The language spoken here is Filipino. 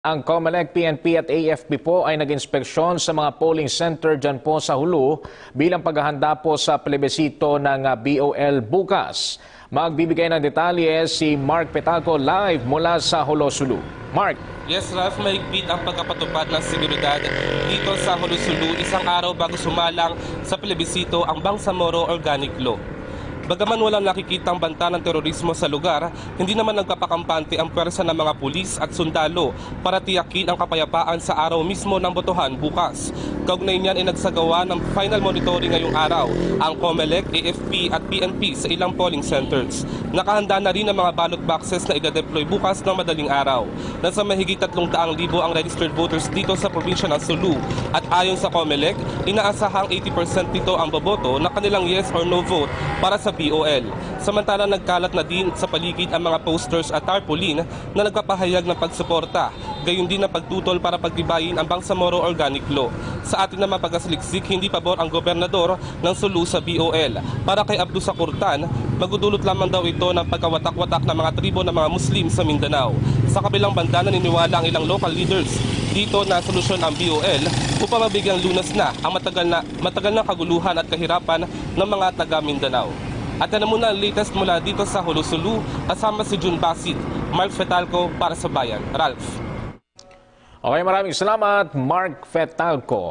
Ang COMELEC, PNP at AFP po ay nag-inspeksyon sa mga polling center dyan po sa Hulu bilang paghahanda po sa plebisito ng ah, BOL bukas. Magbibigay ng detalye si Mark Petaco live mula sa Holo Sulu. Mark, Yes, Ralph, mahigpit ang pagkapatupad ng seguridad dito sa Hulusulu isang araw bago sumalang sa plebisito ang Bangsamoro Organic Law. Bagaman walang nakikitang banta ng terorismo sa lugar, hindi naman nagpapakampante ang pwersa ng mga pulis at sundalo para tiyakin ang kapayapaan sa araw mismo ng botohan bukas. Kaugnay niyan ay nagsagawa ng final monitoring ngayong araw ang COMELEC, AFP at PNP sa ilang polling centers. Nakahanda na rin ang mga ballot boxes na idadeploy bukas ng madaling araw. Nasa mahigit 300,000 ang registered voters dito sa probinsya ng Sulu at ayon sa COMELEC, inaasahang 80% nito ang boboto na kanilang yes or no vote para sa BOL. Samantala nagkalat na din sa paligid ang mga posters at tarpaulin na nagpapahayag ng pagsuporta, gayon din ang pagtutol para pagtibayin ang Bangsamoro Organic Law. Sa atin naman pagkasaliksik, hindi pabor ang gobernador ng Sulu sa BOL. Para kay Abdul Sakurtan, magudulot lamang daw ito ng pagkawatak-watak ng mga tribo ng mga Muslim sa Mindanao. Sa kabilang banda naniniwala ang ilang local leaders dito na solusyon ang BOL upang mabigyang lunas na ang matagal na, matagal na kaguluhan at kahirapan ng mga taga Mindanao. At yan na muna ang latest mula dito sa Hulusulu kasama si Jun Basit, Mark Fetalco para sa Bayan. Ralph. okay maraming salamat Mark Fetalco.